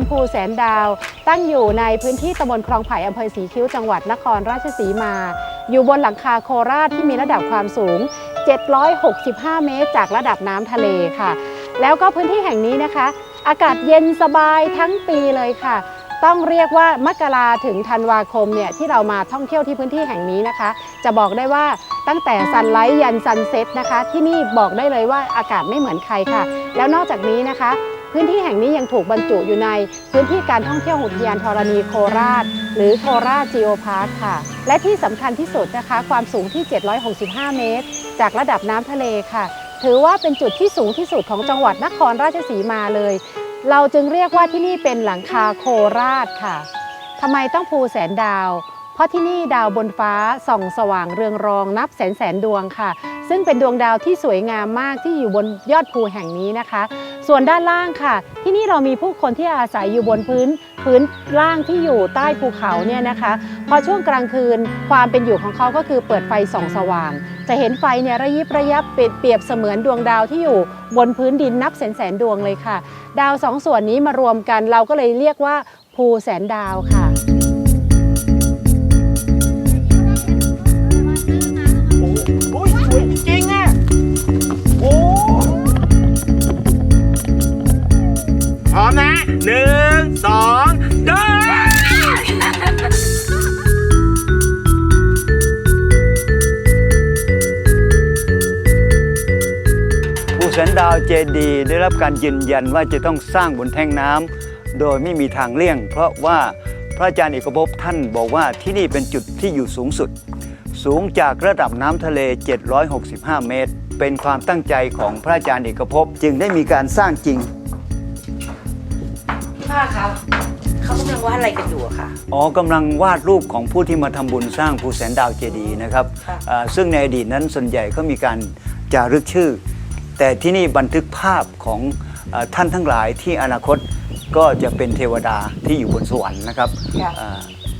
ำภูแสนดาว ตั้งอยู่ในพื้นที่ตำบลคลองไผ่อำเภอศรีคิ้วจังหวัดนครราชสีมา อยู่บนหลังคาโคราชที่มีระดับความสูง 765 เมตร จากระดับน้ำทะเลค่ะ แล้วก็พื้นที่แห่งนี้นะคะ อากาศเย็นสบายทั้งปีเลยค่ะต้องเรียกว่ามกราถึงธันวาคมเนี่ยที่เรามาท่องเที่ยวที่พื้นที่แห่งนี้นะคะ จะบอกได้ว่าตั้งแต่ซันไลท์ยันซันเซ็ตนะคะ ที่นี่บอกได้เลยว่าอากาศไม่เหมือนใครค่ะ แล้วนอกจากนี้นะคะ พื้นที่แห่งนี้ยังถูกบรรจุอยู่ในพื้นที่การท่องเที่ยวอุทยานธรณีโคราช หรือโคราชจีโอพาร์คค่ะ และที่สำคัญที่สุดนะคะ ความสูงที่ 765 เมตร จากระดับน้ำทะเลค่ะ ถือว่าเป็นจุดที่สูงที่สุดของจังหวัดนครราชสีมาเลย เราจึงเรียกว่าที่นี่เป็นหลังคาโคราชค่ะทำไมต้องภูแสนดาว เพราะที่นี่ดาวบนฟ้าส่องสว่างเรืองรองนับแสนแสนดวงค่ะ ซึ่งเป็นดวงดาวที่สวยงามมากที่อยู่บนยอดภูแห่งนี้นะคะ ส่วนด้านล่างค่ะ ที่นี่เรามีผู้คนที่อาศัยอยู่บนพื้นพื้นล่างที่อยู่ใต้ภูเขาเนี่ยนะคะ พอช่วงกลางคืนความเป็นอยู่ของเขาก็คือเปิดไฟส่องสว่าง จะเห็นไฟเนี่ยระยิบระยับเปรียบเปรียบเสมือนดวงดาวที่อยู่บนพื้นดินนับแสนแสนดวงเลยค่ะ ดาวสองส่วนนี้มารวมกันเราก็เลยเรียกว่าภูแสนดาวค่ะ หนึ่งสองเดินภูแสนดาวเจดีย์ได้รับการยืนยันว่าจะต้องสร้างบนแท่งน้ำโดยไม่มีทางเลี่ยง เพราะว่าพระอาจารย์เอกภพท่านบอกว่าที่นี่เป็นจุดที่อยู่สูงสุด สูงจากระดับน้ำทะเล 765 เมตร เป็นความตั้งใจของพระอาจารย์เอกภพจึงได้มีการสร้างจริง พี่ภาคครับ เขากำลังวาดอะไรกันอยู่อะค่ะ อ๋อกำลังวาดรูปของผู้ที่มาทำบุญสร้างภูแสนดาวเจดีย์นะครับค่ะ อ่าซึ่งในอดีตนั้นส่วนใหญ่ก็มีการจารึกชื่อ แต่ที่นี่บันทึกภาพของอาท่านทั้งหลายที่อนาคตก็จะเป็นเทวดาที่อยู่บนสวรรค์นะครับค่ะ อ่า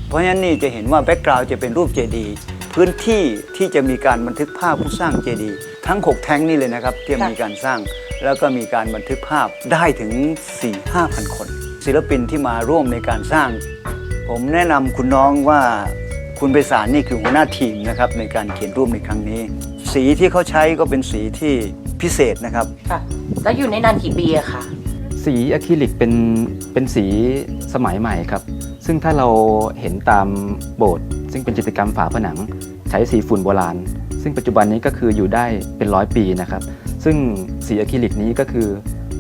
เพราะฉะนั้นนี่จะเห็นว่าแบ็กกราวด์จะเป็นรูปเจดีย์พื้นที่ที่จะมีการบันทึกภาพผู้สร้างเจดีย์ทั้ง6แท้งนี่เลยนะครับที่มีการสร้างแล้วก็มีการบันทึกภาพได้ถึง4-5,000คน ศิลปินที่มาร่วมในการสร้าง ผมแนะนำคุณน้องว่าคุณไปสารนี่คือหัวหน้าทีมนะครับในการเขียนรูปในครั้งนี้ สีที่เขาใช้ก็เป็นสีที่พิเศษนะครับ ค่ะ แล้วอยู่ในนานกี่ปีอะค่ะสีอะคริลิกเป็นเป็นสีสมัยใหม่ครับ ซึ่งถ้าเราเห็นตามโบสถ์ซึ่งเป็นจิตรกรรมฝาผนัง ใช้สีฝุ่นโบราณ ซึ่งปัจจุบันนี้ก็คืออยู่ได้เป็นร้อยปีนะครับ ซึ่งสีอะคริลิกนี้ก็คือ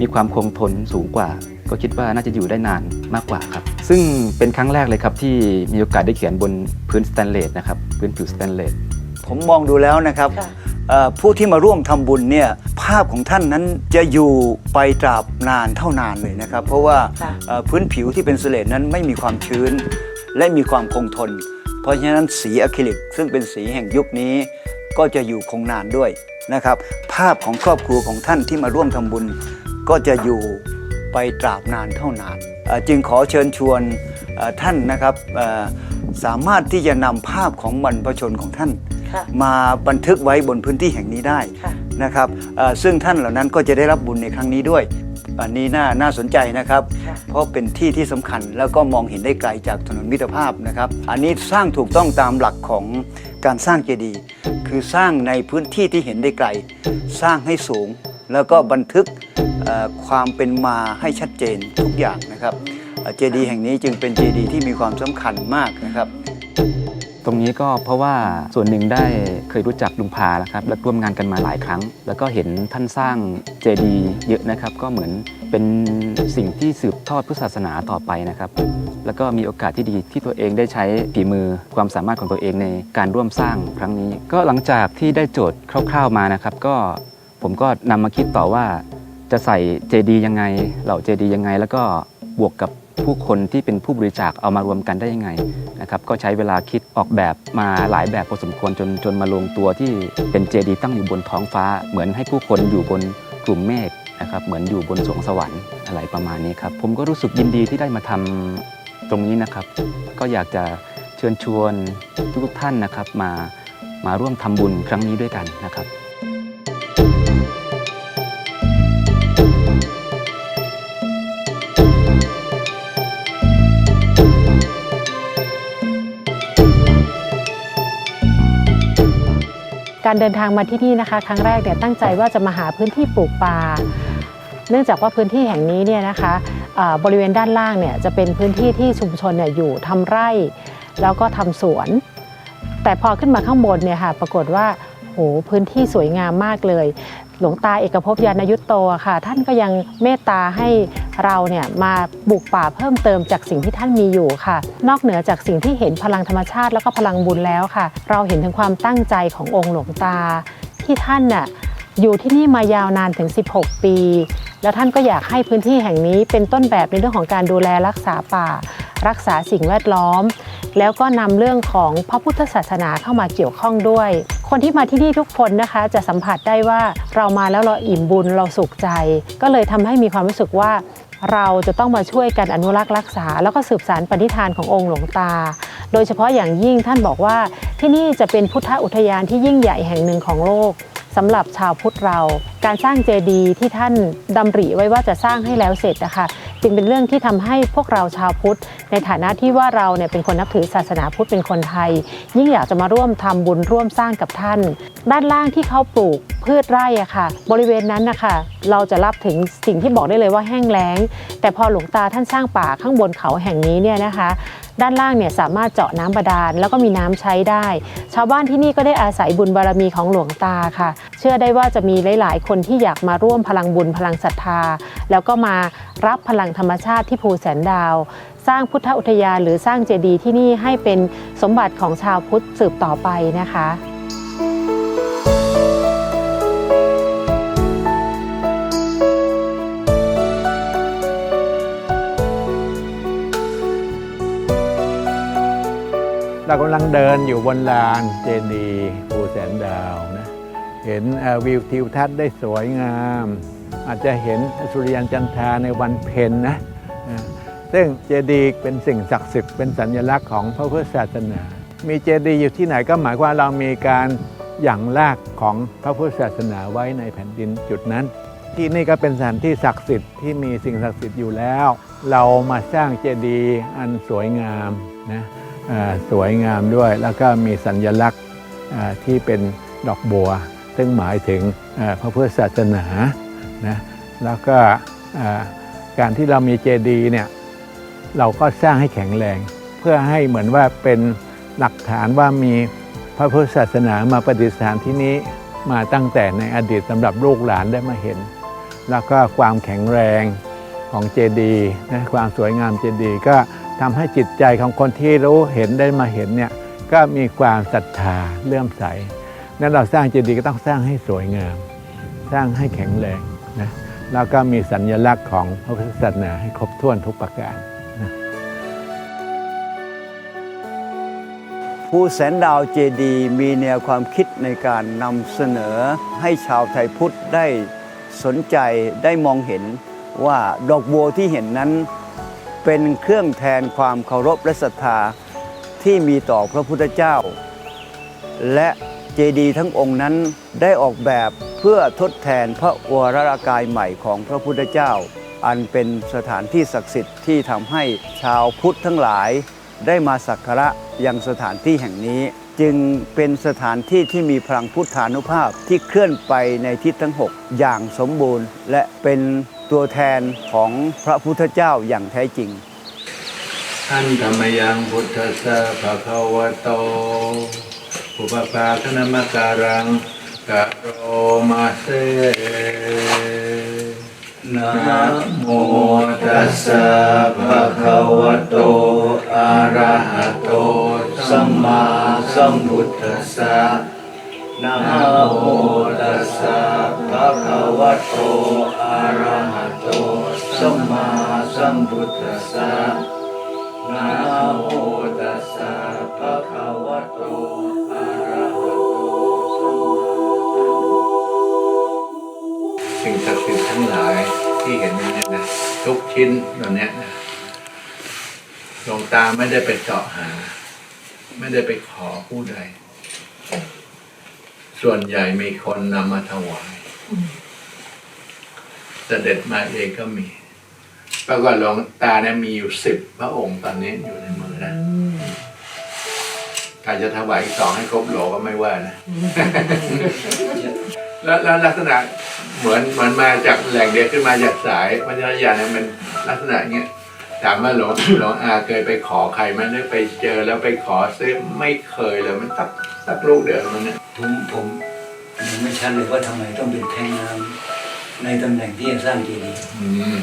มีความคงทนสูงกว่า ก็คิดว่าน่าจะอยู่ได้นานมากกว่าครับ ซึ่งเป็นครั้งแรกเลยครับที่มีโอกาสได้เขียนบนพื้นสแตนเลสนะครับพื้นผิวสแตนเลสผมมองดูแล้วนะครับค่ะเอ่อผู้ที่มาร่วมทำบุญเนี่ยภาพของท่านนั้นจะอยู่ไปตราบนานเท่านานเลยนะครับ เพราะว่าค่ะ เอ่อพื้นผิวที่เป็นสเลดนั้นไม่มีความชื้น และมีความคงทน เพราะฉะนั้นสีอะคริลิก ซึ่งเป็นสีแห่งยุคนี้ ก็จะอยู่คงนานด้วยนะครับ ภาพของครอบครัวของท่านที่มาร่วมทำบุญ ก็จะอยู่ ไปตราบนานเท่านานเอ่อจึงขอเชิญชวนเอ่อท่านนะครับเอ่อสามารถที่จะนำภาพของบรรพชนของท่านค่ะมาบันทึกไว้บนพื้นที่แห่งนี้ได้ค่ะนะครับเอ่อซึ่งท่านเหล่านั้นก็จะได้รับบุญในครั้งนี้ด้วย อันนี้น่าน่าสนใจนะครับค่ะเพราะเป็นที่ที่สำคัญแล้วก็มองเห็นได้ไกลจากถนนมิตรภาพนะครับ อันนี้สร้างถูกต้องตามหลักของการสร้างเจดีย์คือสร้างในพื้นที่ที่เห็นได้ไกล สร้างให้สูง แล้วก็บันทึกเอ่อ ความเป็นมาให้ชัดเจนทุกอย่างนะครับเจดีย์แห่งนี้จึงเป็นเจดีย์ที่มีความสำคัญมากนะครับ ตรงนี้ก็เพราะว่าส่วนหนึ่งได้เคยรู้จักลุงพาแล้วครับและร่วมงานกันมาหลายครั้ง แล้วก็เห็นท่านสร้างเจดีย์เยอะนะครับ ก็เหมือนเป็นสิ่งที่สืบทอดพุทธศาสนาต่อไปนะครับ แล้วก็มีโอกาสที่ดีที่ตัวเองได้ใช้ฝีมือความสามารถของตัวเองในการร่วมสร้างครั้งนี้ ก็หลังจากที่ได้โจทย์คร่าว ๆมานะครับ ก็ผมก็นำมาคิดต่อว่า จะใส่เจดีย์ยังไง เหล่าเจดีย์ยังไง แล้วก็บวกกับผู้คนที่เป็นผู้บริจาคเอามารวมกันได้ยังไงนะครับก็ใช้เวลาคิดออกแบบมาหลายแบบพอสมควรจนจนมาลงตัวที่เป็นเจดีย์ตั้งอยู่บนท้องฟ้า เหมือนให้ผู้คนอยู่บนกลุ่มเมฆนะครับเหมือนอยู่บนสวงสวรรค์อะไรประมาณนี้ครับผมก็รู้สึกยินดีที่ได้มาทำตรงนี้นะครับ ก็อยากจะเชิญชวนทุกท่านนะครับมามาร่วมทำบุญครั้งนี้ด้วยกันนะครับ การเดินทางมาที่นี่นะคะ ครั้งแรกเนี่ยตั้งใจว่าจะมาหาพื้นที่ปลูกป่าเนื่องจากว่าพื้นที่แห่งนี้เนี่ยนะคะะบริเวณด้านล่างเนี่ยจะเป็นพื้นที่ที่ชุมชนเนี่ยอยู่ทำไร่ แล้วก็ทำสวน แต่พอขึ้นมาข้างบนเนี่ยค่ะปรากฏว่าโหพื้นที่สวยงามมากเลย หลวงตาเอกภพยานยุตโตค่ะ ท่านก็ยังเมตตาให้เราเนี่ยมาปลูกป่าเพิ่มเติมจากสิ่งที่ท่านมีอยู่ค่ะ นอกเหนือจากสิ่งที่เห็นพลังธรรมชาติแล้วก็พลังบุญแล้วค่ะ เราเห็นถึงความตั้งใจขององค์หลวงตา ที่ท่านน่ะอยู่ที่นี่มายาวนานถึง 16 ปี แล้วท่านก็อยากให้พื้นที่แห่งนี้เป็นต้นแบบในเรื่องของการดูแลรักษาป่า รักษาสิ่งแวดล้อม แล้วก็นำเรื่องของพระพุทธศาสนาเข้ามาเกี่ยวข้องด้วย คนที่มาที่นี่ทุกคนนะคะ จะสัมผัสได้ว่าเรามาแล้วเราอิ่มบุญเราสุขใจ ก็เลยทำให้มีความรู้สึกว่าเราจะต้องมาช่วยกันอนุรักษ์รักษา แล้วก็สืบสารปณิธานขององค์หลวงตา โดยเฉพาะอย่างยิ่งท่านบอกว่าที่นี่จะเป็นพุทธอุทยานที่ยิ่งใหญ่แห่งหนึ่งของโลกสำหรับชาวพุทธเรา การสร้างเจดีย์ที่ท่านดำริไว้ว่าจะสร้างให้แล้วเสร็จนะคะ จึงเป็นเรื่องที่ทำให้พวกเราชาวพุทธ ในฐานะที่ว่าเราเนี่ยเป็นคนนับถือศาสนาพุทธเป็นคนไทย ยิ่งอยากจะมาร่วมทำบุญร่วมสร้างกับท่าน ด้านล่างที่เขาปลูกพืชไร่อะค่ะ บริเวณนั้นนะคะเราจะรับถึงสิ่งที่บอกได้เลยว่าแห้งแล้ง แต่พอหลวงตาท่านสร้างป่าข้างบนเขาแห่งนี้เนี่ยนะคะ ด้านล่างเนี่ยสามารถเจาะน้ำบาดาล แล้วก็มีน้ำใช้ได้ ชาวบ้านที่นี่ก็ได้อาศัยบุญบารมีของหลวงตาค่ะ เชื่อได้ว่าจะมีหลาย ๆ คนที่อยากมาร่วมพลังบุญพลังศรัทธา แล้วก็มารับพลังธรรมชาติที่ภูแสนดาว สร้างพุทธอุทยานหรือสร้างเจดีย์ที่นี่ให้เป็นสมบัติของชาวพุทธสืบต่อไปนะคะ เรากำลังเดินอยู่บนลานเจดีย์ภูแสนดาวนะเห็นวิวทิวทัศน์ได้สวยงาม อาจจะเห็นสุริยันจันทราในวันเพ็ญนะซึ่งเจดีย์เป็นสิ่งศักดิ์สิทธิ์เป็นสัญลักษณ์ของพระพุทธศาสนา มีเจดีย์อยู่ที่ไหนก็หมายความว่าเรามีการหยั่งรากของพระพุทธศาสนาไว้ในแผ่นดินจุดนั้น ที่นี่ก็เป็นสถานที่ศักดิ์สิทธิ์ที่มีสิ่งศักดิ์สิทธิ์อยู่แล้ว เรามาสร้างเจดีย์อันสวยงามนะ สวยงามด้วย แล้วก็มีสัญลักษณ์ที่เป็นดอกบัว ซึ่งหมายถึงพระพุทธศาสนานะแล้วก็การที่เรามีเจดีย์เนี่ยเราก็สร้างให้แข็งแรง เพื่อให้เหมือนว่าเป็นหลักฐานว่ามีพระพุทธศาสนามาประดิษฐานที่นี้มาตั้งแต่ในอดีตสำหรับลูกหลานได้มาเห็น แล้วก็ความแข็งแรงของเจดีย์นะความสวยงามเจดีย์ก็ ทำให้จิตใจของคนที่รู้เห็นได้มาเห็นเนี่ยก็มีความศรัทธาเลื่อมใสนั้นเราสร้างเจดีย์ก็ต้องสร้างให้สวยงาม สร้างให้แข็งแรงนะแล้วก็มีสัญลักษณ์ของพระพุทธศาสนาให้ครบถ้วนทุกประการภูแสนดาวเจดีย์มีแนวความคิดในการนำเสนอให้ชาวไทยพุทธได้สนใจได้มองเห็นว่าดอกบัวที่เห็นนั้น เป็นเครื่องแทนความเคารพและศรัทธาที่มีต่อพระพุทธเจ้า และเจดีย์ทั้งองค์นั้นได้ออกแบบเพื่อทดแทนพระวรากายใหม่ของพระพุทธเจ้า อันเป็นสถานที่ศักดิ์สิทธิ์ที่ทำให้ชาวพุทธทั้งหลาย ได้มาสักการะยังสถานที่แห่งนี้ จึงเป็นสถานที่ที่มีพลังพุทธานุภาพที่เคลื่อนไปในทิศทั้ง 6 อย่างสมบูรณ์ และเป็น ตัวแทนของพระพุทธเจ้าอย่างแท้จริงท่านธรรมยังพุทธสสะภะคะวะโตอุปปาคณมการังกะโรมาเซนะโมตัสสะภะคะวะโตอะระหะโตสัมมาสัมพุทธัสสะ นะโมตัสสะภะคะวะโตอะระหะโตสัมมาสัมพุทธัสสะนะโมตัสสะภะคะวะโตอะระหะโตสัมมาสิ่งศักดิ์สิทธิ์ทั้งหลายที่เห็นอยู่เนี่ยนะทุกชิ้นเหล่านี้นะลวงตาไม่ได้ไปเจาะหา ไม่ได้ไปขอผู้ใด ส่วนใหญ่มีคนนำมาถวายเสด็จมาเองก็มีปรากฏหลวงตาเนี่ยมีอยู่สิบพระองค์ตอนนี้อยู่ในมือนะใครจะถวายอีกสองให้ครบโหลก็ไม่ว่านะ แล้วแล้วลักษณะเหมือนเหมือนมาจากแหล่งเดียวขึ้นมาจากสายวัฒนยาเนี่ยมันลักษณะเงี้ยถามว่าหลวงหลวงอาเคยไปขอใครไหมันได้ไปเจอแล้วไปขอซื้อไม่เคยเลยมันสัก สักลูกเดียวมันเนี่ยผมผมยังไม่ชัดเลยว่าทำไมต้องเป็นแท่งน้ำในตำแหน่งที่จะสร้างเจดีย์อืม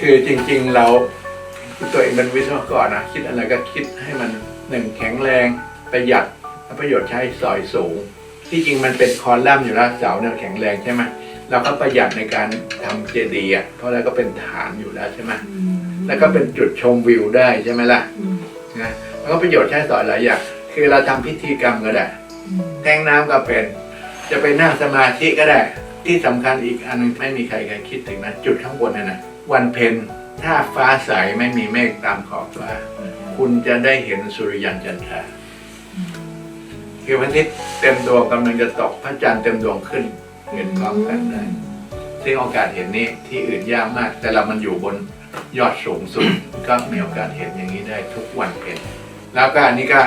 คือจริง ๆเราตัวเองเป็นวิศวกรนะคิดอะไรก็คิดให้มันหนึ่งแข็งแรงประหยัดและประโยชน์ใช้สอยสูง ที่จริงมันเป็นคอลัมน์อยู่แล้วเสาเนี่ยแข็งแรงใช่ไหมเราก็ประหยัดในการทำเจดีย์อะเพราะแล้วก็เป็นฐานอยู่แล้วใช่ไหมแล้วก็เป็นจุดชมวิวได้ใช่ไหมล่ะนะแล้วก็ประโยชน์ใช้สอยหลายอย่าง คือเราทำพิธีกรรมก็ได้ แทงน้ำก็เป็น จะไปนั่งสมาธิก็ได้ ที่สำคัญอีกอันหนึงไม่มีใครเคยคิดถึงนะจุดข้างบนนั่นนะวันเพ็ญถ้าฟ้าใสไม่มีเมฆตามขอบฟ้า คุณจะได้เห็นสุริยันจันทราคือพระอาทิตย์เต็มดวงกำลังจะตกพระจันทร์เต็มดวงขึ้นเห็นพร้อมกันได้ซึ่งโอกาสเห็นนี้ที่อื่นยากมาก แต่เรามันอยู่บนยอดสูงสุด ก็มีโอกาสเห็นอย่างนี้ได้ทุกวันเพ็ญแล้วก็อันนี้ก็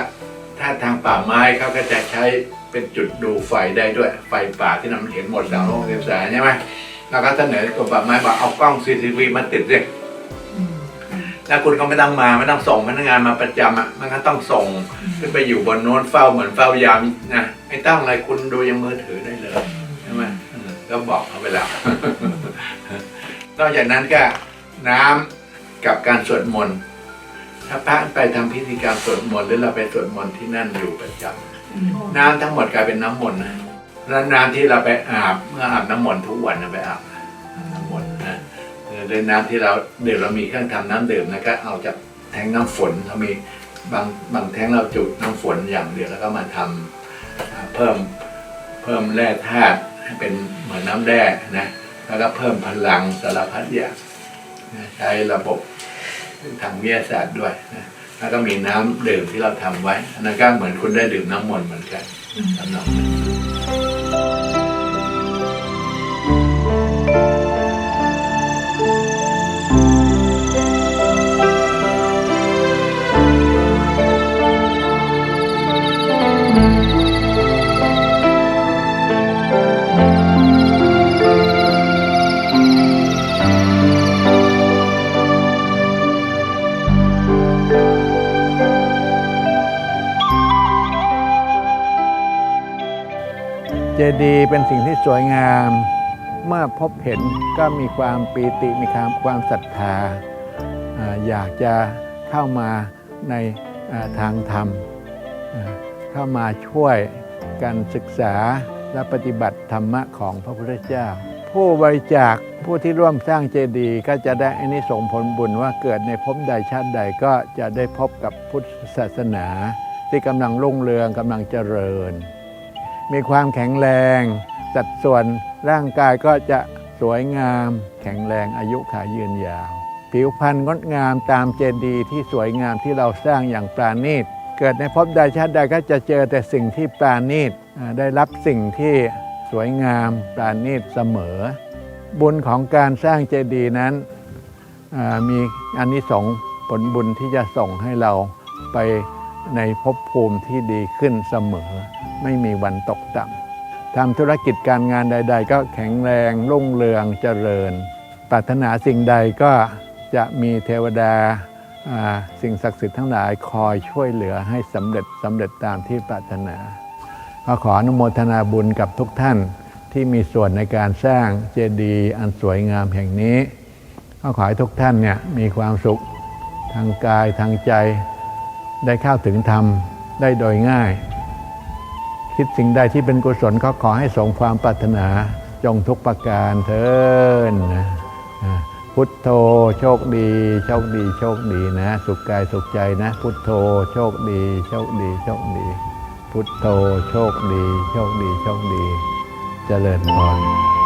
ถ้าทางป่าไม้เขาก็จะใช้เป็นจุดดูไฟได้ด้วย ไฟป่าที่นำเห็นหมดสามโลกเสียสายใช่ไหมแล้วก็เสนอกรมป่าไม้บอกเอากล้อง CCTV มาติดเลยแล้วคุณก็ไม่ต้องมาไม่ต้องส่งพนักงานมาประจำอะมันก็ต้องส่งขึ้นไปอยู่บนโน้นเฝ้าเหมือนเฝ้ายามนะไม่ต้องอะไรคุณดูยังมือถือได้เลยใช่ไหมเออก็บอกเขาไปแล้วนอกจากนั้นก็น้ำกับการสวดมนต์ ถ้าพระไปทำพิธีการสวดมนต์หรือเราไปสวดมนต์ที่นั่นอยู่ประจำน้ำทั้งหมดกลายเป็นน้ำมนต์นะแล้วน้ำที่เราไปอาบเมื่ออาบน้ำมนต์ทุกวันนะไปอาบน้ำมนต์นะเออด้วยน้ำที่เราดื่มเรามีเครื่องทำน้ำดื่มแล้วก็เอาจากแทงน้ำฝนเรามีบางบางแทงเราจุดน้ำฝนอย่างเดียวแล้วก็มาทำอ่าเพิ่มเพิ่มแร่ธาตุให้เป็นเหมือนน้ำแร่นะแล้วก็เพิ่มพลังสารพัดอย่างนะใช้ระบบ ทางวิทยาศาสตร์ด้วยนะแล้วก็มีน้ำดื่มที่เราทำไว้อันนั้นก็เหมือนคุณได้ดื่มน้ำมนต์เหมือนกันสำหรับ ดีย์เป็นสิ่งที่สวยงาม เมื่อพบเห็นก็มีความปีติมีความความศรัทธาอยากจะเข้ามาในทางธรรม เข้ามาช่วยการศึกษาและปฏิบัติธรรมะของพระพุทธเจ้า ผู้บริจาคผู้ที่ร่วมสร้างเจดีย์ก็จะได้อันนี้ส่งผลบุญว่าเกิดในภพใดชาติใดก็จะได้พบกับพุทธศาสนา ที่กำลังรุ่งเรืองกำลังเจริญ มีความแข็งแรง สัดส่วนร่างกายก็จะสวยงาม แข็งแรงอายุขายืนยาว ผิวพรรณงดงามตามเจดีย์ที่สวยงามที่เราสร้างอย่างปราณีต เกิดในภพใดชาติใดก็จะเจอแต่สิ่งที่ปราณีตได้รับสิ่งที่สวยงามปราณีตเสมอ บุญของการสร้างเจดีย์นั้นมีอันนี้สองผลบุญที่จะส่งให้เราไปในภพภูมิที่ดีขึ้นเสมอ ไม่มีวันตกต่ำทำธุรกิจการงานใด ๆ ก็แข็งแรงรุ่งเรืองเจริญ ปรารถนาสิ่งใดก็จะมีเทวดาสิ่งศักดิ์สิทธิ์ทั้งหลายคอยช่วยเหลือให้สำเร็จสำเร็จตามที่ปรารถนาก็ขออนุโมทนาบุญกับทุกท่านที่มีส่วนในการสร้างเจดีย์อันสวยงามแห่งนี้ก็ขอให้ทุกท่านเนี่ยมีความสุขทางกายทางใจ ได้เข้าถึงธรรมได้โดยง่าย คิดสิ่งใดที่เป็นกุศลเขาขอให้สงความปรารถนาจงทุกประการเถินพุทโธโชคดี โชคดี โชคดีนะ สุขกายสุขใจนะ พุทโธโชคดี โชคดี โชคดี พุทโธโชคดี โชคดี โชคดี เจริญพร